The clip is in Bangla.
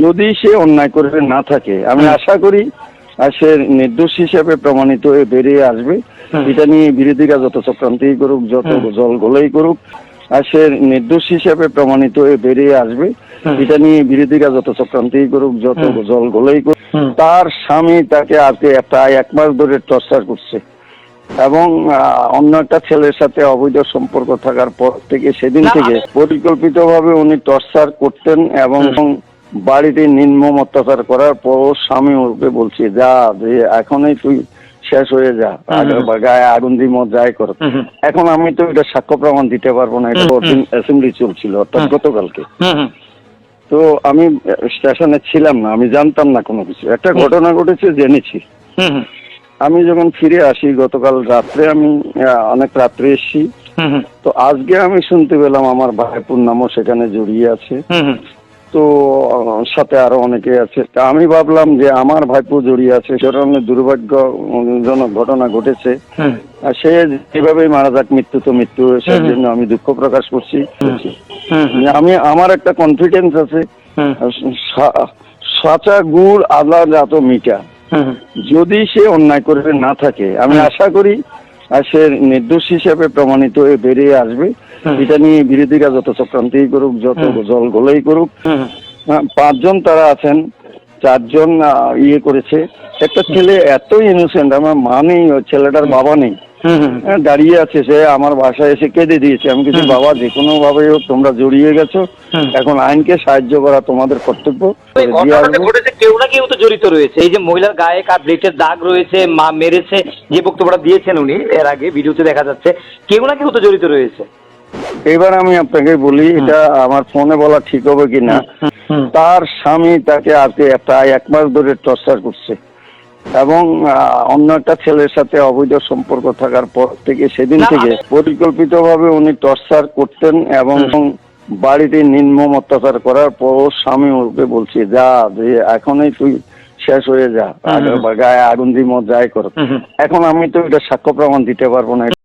যদি সে অন্যায় করে না থাকে আমি আশা করি আর সে নির্দোষ হিসেবে প্রমাণিত হয়ে বেরিয়ে আসবে। এটা নিয়ে বিরোধীরা যত চক্রান্তই করুক যত জল গোলাই করুক আর সে নির্দোষ হিসেবে প্রমাণিত হয়ে বেরিয়ে আসবে। এটা নিয়ে বিরোধীরা যত চক্রান্তই করুক যত জল গোলাই করুক তার স্বামী তাকে আজকে প্রায় এক মাস ধরে টর্চার করছে। এবং অন্য একটা ছেলের সাথে অবৈধ সম্পর্ক থাকার পর থেকে সেদিন থেকে পরিকল্পিতভাবে উনি টর্চার করতেন এবং বাড়িতে নির্মম অত্যাচার করার পর স্বামী ওকে বলছে যা যে এখনই তুই শেষ হয়ে যা গায়ে আগুন দিয়ে মত যাই কর। এখন আমি তো এটা সাক্ষ্য প্রমাণ দিতে পারব না এটা হুম। অ্যাসেম্বলি চলছিল অর্থাৎ গতকালকে। তো আমি স্টেশনে ছিলাম না আমি জানতাম না কোনো কিছু একটা ঘটনা ঘটেছে জেনেছি। আমি যখন ফিরে আসি গতকাল রাত্রে আমি অনেক রাত্রে এসেছি। তো আজকে আমি শুনতে পেলাম আমার ভাইপুর নামও সেখানে জড়িয়ে আছে। তো সাথে আরও অনেকে আছে। তা আমি ভাবলাম যে আমার ভাইপো জড়িয়ে আছে সে ধরনের দুর্ভাগ্যজনক ঘটনা ঘটেছে। আর সে যেভাবেই মারা যাক মৃত্যু তো মৃত্যু সেই জন্য আমি দুঃখ প্রকাশ করছি। আমি আমার একটা কনফিডেন্স আছে। সাচা গুড় আদা জাত হুম। যদি সে অন্যায় করে না থাকে আমি আশা করি আর সে নির্দোষ হিসেবে প্রমাণিত হয়ে বেরিয়ে আসবে। এটা নিয়ে বিরোধীরা যত চক্রান্তই করুক যত জল গোলাই করুক। হ্যাঁ, পাঁচজন তারা আছেন চারজন ইয়ে করেছে। একটা ছেলে এত ইনোসেন্ট আমার মা নেই ছেলেটার বাবা নেই। হ্যাঁ, দাঁড়িয়ে আছে সে আমার বাসায় এসে কেঁদে দিয়েছে। আমি কিছু বাবা যে কোনো ভাবে হোক তোমরা জড়িয়ে গেছো। এখন আইনকে সাহায্য করা তোমাদের কর্তব্য। কেউ না কেউ তো জড়িত রয়েছে। এই যে মহিলার গায়ে কার ব্লেটের দাগ রয়েছে মা মেরেছে যে বক্তব্যটা দিয়েছেন উনি এর আগে ভিডিওতে দেখা যাচ্ছে কেউ না কেউ তো জড়িত রয়েছে। এবার আমি আপনাকে বলি এটা আমার ফোনে বলা ঠিক হবে কি না? হুম, হুম। তার স্বামী তাকে আজকে প্রায় এক মাস ধরে টর্চার করছে। এবং অন্য একটা ছেলের সাথে অবৈধ সম্পর্ক থাকার পর থেকে সেদিন থেকে আমি- পরিকল্পিতভাবে উনি টর্চার করতেন এবং বাড়িতে নির্মম অত্যাচার করার পর স্বামী ওকে বলছে যা যে এখনই তুই শেষ হয়ে যা। গায়ে আগুন দিয়ে মত যাই কর। এখন আমি তো এটা সাক্ষ্য প্রমাণ দিতে পারব না।